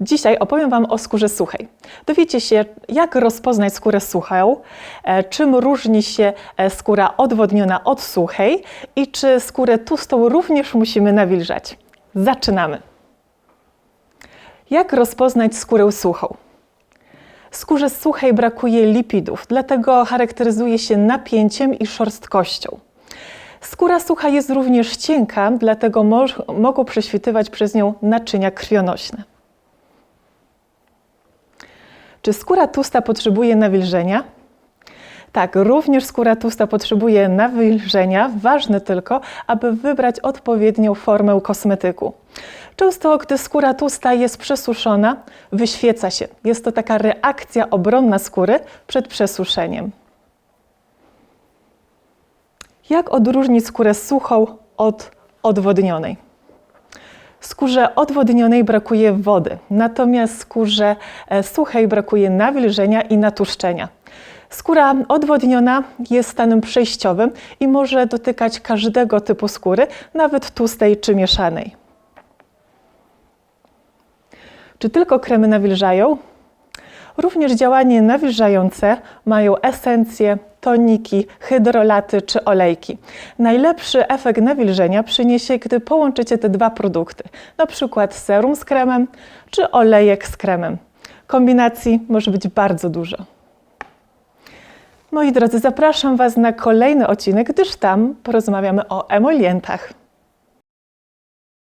Dzisiaj opowiem Wam o skórze suchej. Dowiecie się, jak rozpoznać skórę suchą, e, czym różni się e, skóra odwodniona od suchej i czy skórę tłustą również musimy nawilżać. Zaczynamy. Jak rozpoznać skórę suchą? Skórze suchej brakuje lipidów, dlatego charakteryzuje się napięciem i szorstkością. Skóra sucha jest również cienka, dlatego mogą prześwitywać przez nią naczynia krwionośne. Czy skóra tłusta potrzebuje nawilżenia? Tak, również skóra tłusta potrzebuje nawilżenia. Ważne tylko, aby wybrać odpowiednią formę kosmetyku. Często, gdy skóra tłusta jest przesuszona, wyświeca się. Jest to taka reakcja obronna skóry przed przesuszeniem. Jak odróżnić skórę suchą od odwodnionej? Skórze odwodnionej brakuje wody, natomiast skórze e, suchej brakuje nawilżenia i natłuszczenia. Skóra odwodniona jest stanem przejściowym i może dotykać każdego typu skóry, nawet tłustej czy mieszanej. Czy tylko kremy nawilżają? Również działanie nawilżające mają esencje, toniki, hydrolaty czy olejki. Najlepszy efekt nawilżenia przyniesie, gdy połączycie te dwa produkty, przykład serum z kremem czy olejek z kremem. Kombinacji może być bardzo dużo. Moi drodzy, zapraszam Was na kolejny odcinek, gdyż tam porozmawiamy o emolientach.